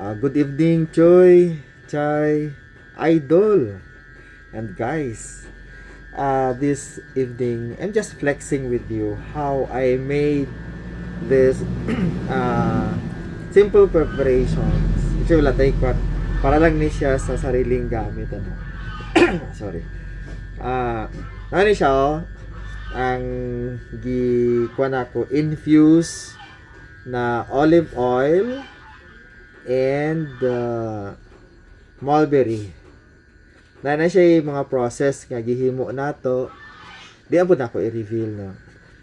Uh, good evening, Choy, Chai, Idol, and guys. Uh, this evening, I'm just flexing with you how I made this uh, simple preparations. Ito wala tayo kwat. Para lang ni siya sa sariling gamit. Ano. Sorry. Ah, ano siya, oh? Ang gi kuan ako infuse na olive oil and uh, mulberry. Na na siya yung mga process nga gihimo nato. Di abot na ako i-reveal no.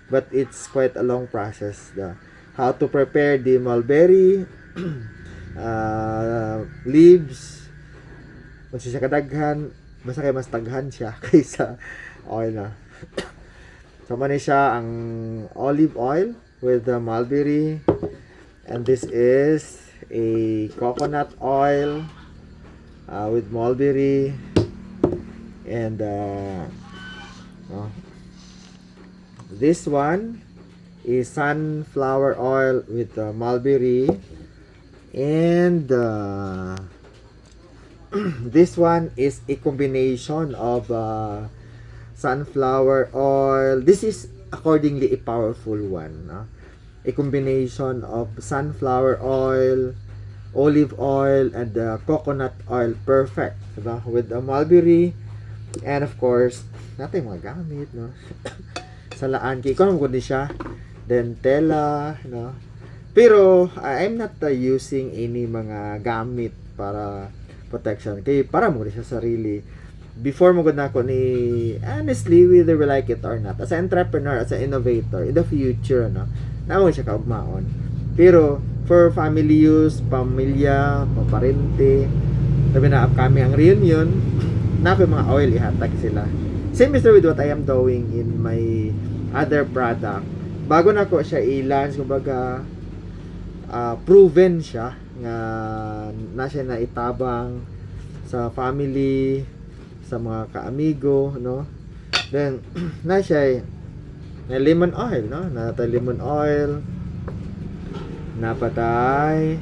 But it's quite a long process the how to prepare the mulberry uh, leaves kung siya kadaghan basta kay mas taghan siya kaysa oil na so man siya ang olive oil with the mulberry and this is a coconut oil uh, with mulberry and uh, oh, this one is sunflower oil with uh, mulberry and uh, this one is a combination of uh, sunflower oil this is accordingly a powerful one no? a combination of sunflower oil olive oil and uh, coconut oil perfect diba? with the mulberry and of course natin mga gamit no? Salaan kay ko kundi siya then tela no? Pero I'm not uh, using any mga gamit para protection. Kay para mo sa sarili. Before mo gud ako ni honestly whether we like it or not as an entrepreneur as an innovator in the future no? Namo siya kaugmaon. Pero for family use pamilya paparente. Sabi na upcoming ang reunion. Napi mga oil ihatag sila. Same is with what I am doing in my other product. Bago na ko siya i-launch kumbaga ah, proven siya nga na siya na itabang sa family sa mga kaamigo no? Then na siya na lemon oil no? Na lemon oil napatay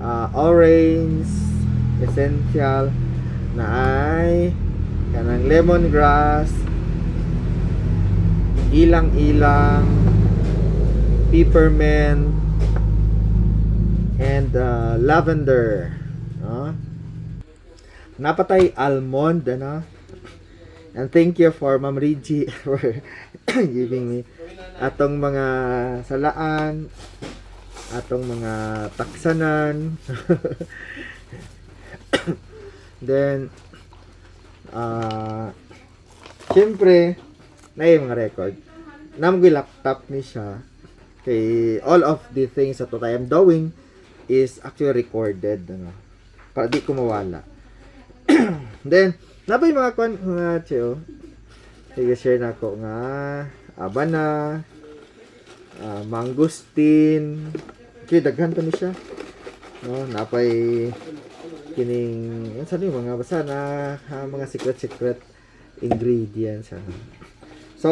ah, orange essential na ay kanang lemongrass ilang-ilang peppermint and uh, lavender no? napatay almond ano and thank you for Ma'am Reggie for giving me atong mga salaan atong mga taksanan. Then ah syempre na yung mga record. Nam ko laptop ni siya. Kay all of the things that I am doing is actually recorded ano. Para di ko mawala. Then napay mga kwan mga cheo. Sige share na ko nga. Abana ah, mangustin okay daghan pa ni siya no napay kining ano mga basta na ah, mga secret secret ingredients ano So,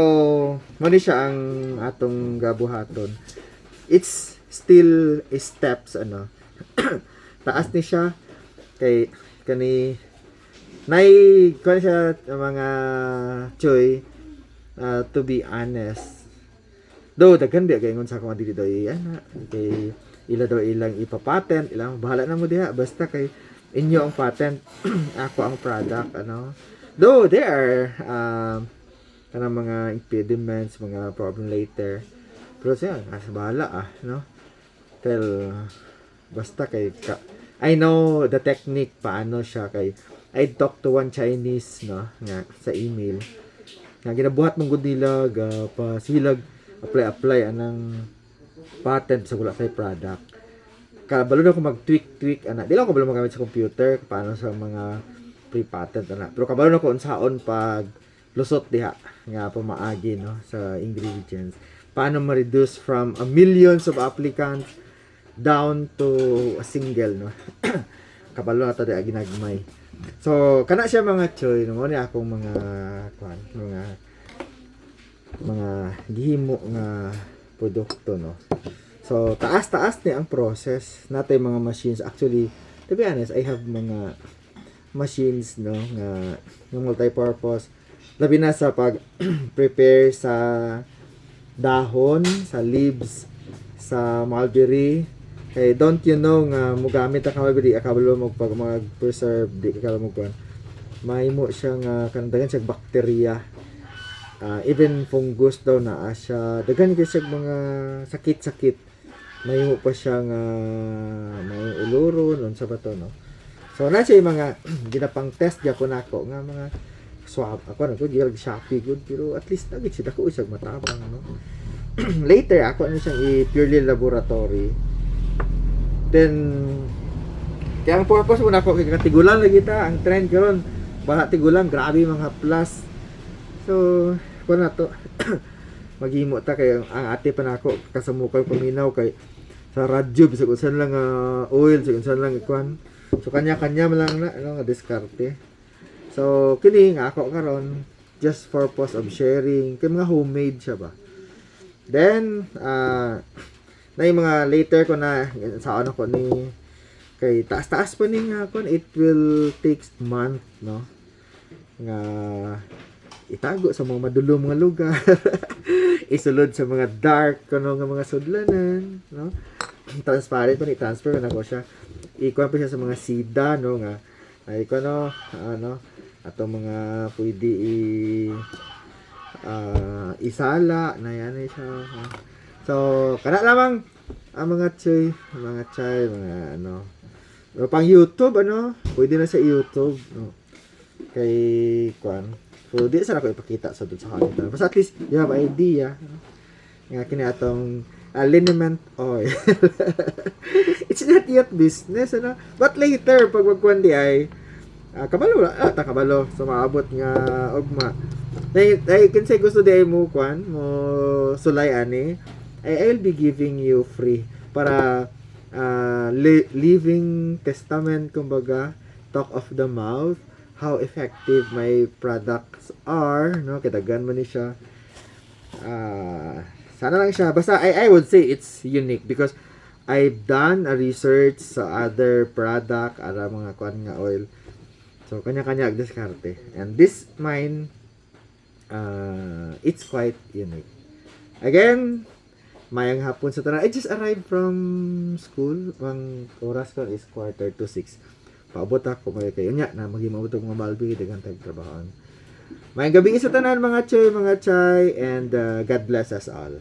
mo ni siya ang atong gabuhaton. It's still steps ano. Taas ni siya kay kani nay kani siya mga choy uh, to be honest. Though daghan di kay ngon sa mga dili daw ana kay ila daw ilang ipapatent ilang bahala na mo diha basta kay inyo ang patent ako ang product ano though there are um, kanang mga impediments, mga problem later. Pero siya, nasa bahala ah, no? Tell, basta kay, ka, I know the technique, paano siya kay, I talk to one Chinese, no, nga, sa email. Nga, ginabuhat mong good nila, ga, pa, silag, apply-apply, anang patent sa wala sa product. Kabalo na ako mag-tweak-tweak, ana. Di lang ako kabalo magamit sa computer, paano sa mga pre-patent, ana. Pero kabalo na ko unsaon pag lusot diha nga pamaagi no sa ingredients paano ma-reduce from a millions of applicants down to a single no kabalo na to diha ginagmay so kana siya mga choy no ni akong mga kwan mga mga gihimo nga produkto no? So, taas-taas ni ang process natin mga machines. Actually, to be honest, I have mga machines no nga nga multi-purpose. Labi na sa pag prepare sa dahon sa leaves sa mulberry. Kay don't you know nga mogamit ang mulberry akabalo mo pag mag preserve di ka mo kuan mahimo siya nga kandagan siya bacteria Ah, even fungus daw na siya daghan kay mga sakit-sakit mahimo pa siya nga may uluron unsa ba to no So na siya mga ginapang test gyapon ako nga mga swab ako na ko giyag Shopee good pero at least nagit siya dako isang matabang no. Later ako ano siyang i-purely laboratory. Then kaya ang purpose mo na ako kay tigulan lagi ta ang trend karon baka tigulan grabe mga plus. So na to maghimo ta kay ang ate pa nako kasamukay paminaw kay sa radyo bisag unsan lang ah, oil bisag unsan lang ikuan So kanya-kanya lang na ano nga diskarte. So kini nga ako karon just for purpose of sharing kay mga homemade siya ba. Then ah na yung mga later ko na sa ano ko ni kay taas-taas pa ni nga kon it will take month no nga itago sa mga madulom nga lugar. Isulod sa mga dark kuno nga mga sudlanan no? Transparent pa ni transfer na ko siya. Ikuha pa siya sa mga sida no nga. Ay ko no ano ato mga pwede i ah, isala na yan eh siya ha. so kana lamang ang mga choy mga chay mga ano. Pang YouTube ano pwede na sa YouTube no. Kay kwan so di sa ako ipakita sa dun sa kanila basta at least you have idea nga kini atong uh, liniment oil. It's not yet business ano? But later pag magkuan di ay ah, kabalo la ah, ta kabalo so maabot nga ugma dahil dahil kinsay gusto di ay mo kuan mo sulay ani I, I'll be giving you free para ah, li- living testament kumbaga talk of the mouth how effective my products are no? Kitagan mo ni siya. Ah sana lang siya. Basta I I would say it's unique because I've done a research sa other product ara mga kuan nga oil. So kanya-kanya ang diskarte. And this mine uh, it's quite unique. Again mayang hapon sa tanan I just arrived from school. Ang oras ko is quarter to six paabot ako may kayo nya na maghimaw mga balbi daghang tag trabahoan Mayang gabi sa tanan mga chay, mga chay, and uh, God bless us all.